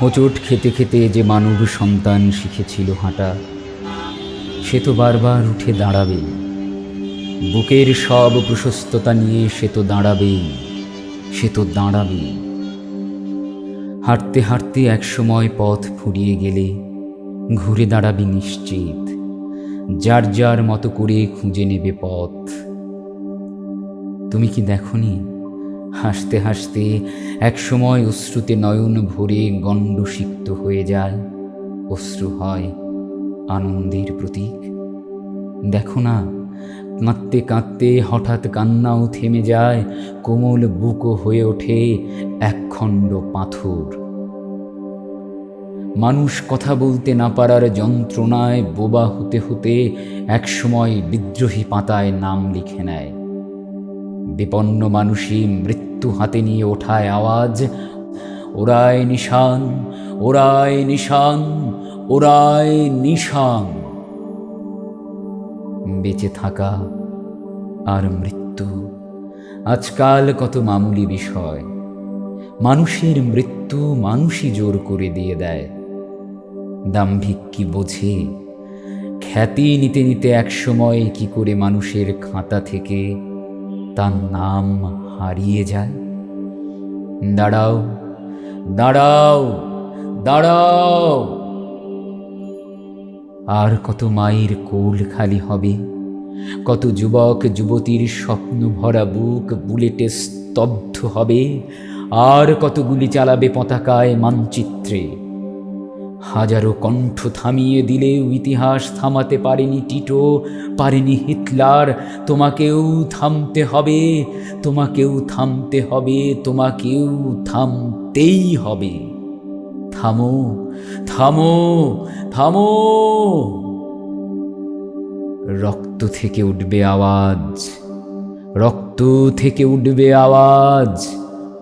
হোঁচট খেতে খেতে যে মানব সন্তান শিখেছিল হাঁটা, সে তো বারবার উঠে দাঁড়াবে। বুকের সব প্রশস্ততা নিয়ে সে তো দাঁড়াবেই সে তো দাঁড়াবে। হাঁটতে হাঁটতে একসময় পথ ফুরিয়ে গেলে ঘুরে দাঁড়াবি নিশ্চিত, যার যার মতো করে খুঁজে নেবে পথ। তুমি কি দেখনি? হাসতে হাসতে একসময় অশ্রুতে নয়ন ভরে গণ্ডসিক্ত হয়ে যায়। অশ্রু হয় আনন্দের প্রতীক। দেখো না, কাঁদতে কাঁদতে হঠাৎ কান্নাও থেমে যায়, কোমল বুকও হয়ে ওঠে একখণ্ড পাথর। মানুষ কথা বলতে না পারার যন্ত্রণায় বোবা হতে হতে একসময় বিদ্রোহী পাতায় নাম লিখে নেয়। বিপন্ন মানুষই মৃত্যু হাতে নিয়ে ওঠায় আওয়াজ। ওরায় নিশান ওরায় নিশান ওরায় নিশান। বেঁচে থাকা আর মৃত্যু, আজকাল কত মামুলি বিষয়। মানুষের মৃত্যু মানুষই জোর করে দিয়ে দেয়। দাম্ভিক কি বোঝে? খ্যাতি নিতে নিতে একসময় কি করে মানুষের খাতা থেকে তার নাম হারিয়ে যায়। দাঁড়াও দাঁড়াও দাঁড়াও। আর কত মায়ের কোল খালি হবে? কত যুবক, যুবতীর স্বপ্ন ভরা বুক বুলেটে স্তব্ধ হবে? আর কতগুলি চালাবে পতাকায় মানচিত্রে? হাজারো কণ্ঠ থামিয়ে দিলেও ইতিহাস থামাতে পারেনি টিটো, পারেনি হিটলার। তোমাকেও থামতে হবে, তোমাকেও থামতে হবে, তোমাকেও থামতেই হবে। থামো থামো থামো। রক্ত থেকে উঠবে আওয়াজ, রক্ত থেকে উঠবে আওয়াজ।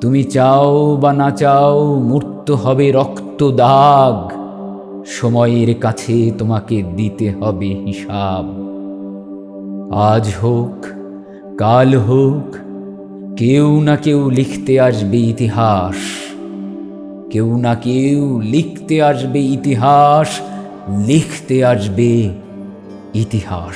তুমি চাও বা না চাও, মূর্ত হবে রক্ত দাগ। সময়ের কাছে তোমাকে দিতে হবে হিসাব। আজ হোক, কাল হোক, কেউ না কেউ লিখতে আসবে ইতিহাস। কেউ না কেউ লিখতে আসবে ইতিহাস, লিখতে আসবে ইতিহাস।